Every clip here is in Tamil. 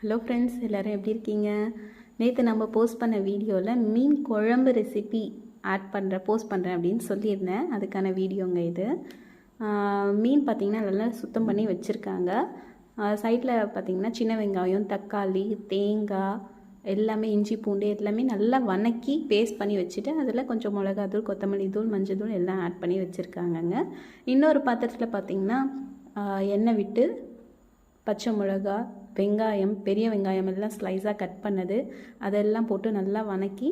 ஹலோ ஃப்ரெண்ட்ஸ் எல்லோரும் எப்படி இருக்கீங்க? நேற்று நம்ம போஸ்ட் பண்ண வீடியோவில் மீன் குழம்பு ரெசிபி ஆட் பண்ணுறேன் போஸ்ட் பண்ணுறேன் அப்படின்னு சொல்லியிருந்தேன். அதுக்கான வீடியோங்க இது. மீன் பார்த்திங்கன்னா நல்லா சுத்தம் பண்ணி வச்சுருக்காங்க. சைடில் பார்த்திங்கன்னா சின்ன வெங்காயம் தக்காளி தேங்காய் எல்லாமே இஞ்சி பூண்டு எல்லாமே நல்லா வணக்கி பேஸ்ட் பண்ணி வச்சுட்டு அதில் கொஞ்சம் மிளகாத்தூள் கொத்தமல்லி தூள் மஞ்சள் தூள் எல்லாம் ஆட் பண்ணி வச்சுருக்காங்கங்க. இன்னொரு பாத்திரத்தில் பார்த்திங்கன்னா எண்ணெய் விட்டு பச்சை மிளகா வெங்காயம் பெரிய வெங்காயம் எல்லாம் ஸ்லைஸாக கட் பண்ணது அதெல்லாம் போட்டு நல்லா வணக்கி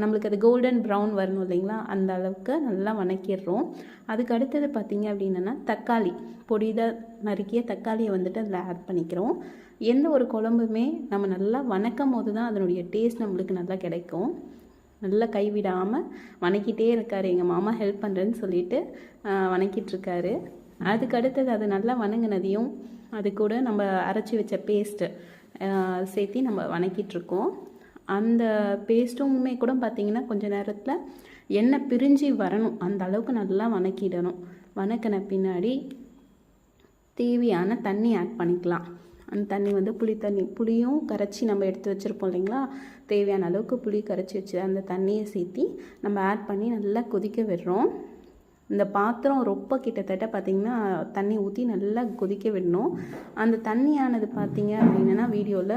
நம்மளுக்கு அது கோல்டன் ப்ரௌன் வரணும் இல்லைங்களா? அந்த அளவுக்கு நல்லா வணக்கிடுறோம். அதுக்கு அடுத்தது பார்த்திங்க அப்படின்னா தக்காளி பொடிதாக நறுக்கிய தக்காளியை வந்துட்டு அதில் ஆட் பண்ணிக்கிறோம். எந்த ஒரு குழம்புமே நம்ம நல்லா வணக்கும் போது தான் அதனுடைய டேஸ்ட் நம்மளுக்கு நல்லா கிடைக்கும். நல்லா கைவிடாமல் வணக்கிட்டே இருக்கார். எங்கள் மாமா ஹெல்ப் பண்ணுறேன்னு சொல்லிட்டு வணக்கிட்டுருக்காரு வணக்கிட்டு அதுக்கு அடுத்தது அது நல்லா வணங்கினதையும் அது கூட நம்ம அரைச்சி வச்ச பேஸ்ட்டு சேர்த்து நம்ம வணக்கிட்டு இருக்கோம். அந்த பேஸ்ட்டுமே கூட பார்த்திங்கன்னா கொஞ்ச நேரத்தில் எண்ணெய் பிரிஞ்சு வரணும். அந்த அளவுக்கு நல்லா வணக்கிடணும். வணக்கின பின்னாடி தேவையான தண்ணி ஆட் பண்ணிக்கலாம். அந்த தண்ணி வந்து புளி தண்ணி புளியும் கரைச்சி நம்ம எடுத்து வச்சுருப்போம் இல்லைங்களா? தேவையான அளவுக்கு புளி கரைச்சி வச்சு அந்த தண்ணியை சேர்த்தி நம்ம ஆட் பண்ணி நல்லா கொதிக்க விடுறோம். இந்த பாத்திரம் ரொம்ப கிட்டத்தட்ட பார்த்திங்கன்னா தண்ணி ஊற்றி நல்லா கொதிக்க விடணும். அந்த தண்ணியானது பார்த்திங்க அப்படின்னா வீடியோவில்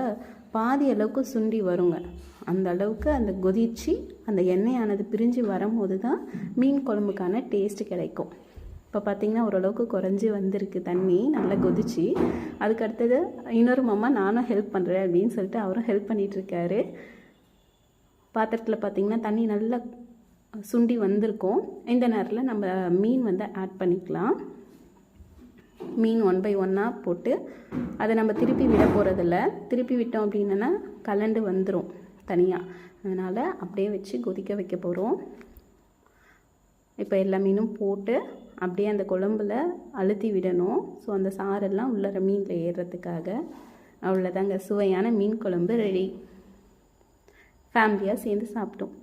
பாதி அளவுக்கு சுண்டி வருங்க. அந்த அளவுக்கு அந்த கொதிச்சு அந்த எண்ணெயானது பிரிஞ்சு வரும்போது தான் மீன் குழம்புக்கான டேஸ்ட்டு கிடைக்கும். இப்போ பார்த்திங்கன்னா ஓரளவுக்கு குறைஞ்சி வந்திருக்கு தண்ணி நல்லா கொதிச்சு. அதுக்கு அடுத்தது இன்னொரு மாமா நானும் ஹெல்ப் பண்ணுறேன் அப்படின்னு சொல்லிட்டு அவரும் ஹெல்ப் பண்ணிகிட்ருக்காரு பாத்திரத்தில் பார்த்திங்கன்னா தண்ணி நல்லா சுண்டி வந்திருக்கும். இந்த நேரத்தில் நம்ம மீன் வந்து ஆட் பண்ணிக்கலாம். மீன் ஒன் பை ஒன்னாக போட்டு அதை நம்ம திருப்பி விட போகிறதில்ல திருப்பி விட்டோம் அப்படின்னா கலண்டு வந்துடும் தனியாக அதனால் அப்படியே வச்சு கொதிக்க வைக்க போகிறோம் இப்போ எல்லா மீனும் போட்டு அப்படியே அந்த குழம்புல அழுத்தி விடணும். ஸோ அந்த சாரெல்லாம் உள்ளற மீனில் ஏறுறதுக்காக அவ்வளோதாங்க சுவையான மீன் குழம்பு ரெடி ஃபேமிலியாக சேர்ந்து சாப்பிட்டோம்.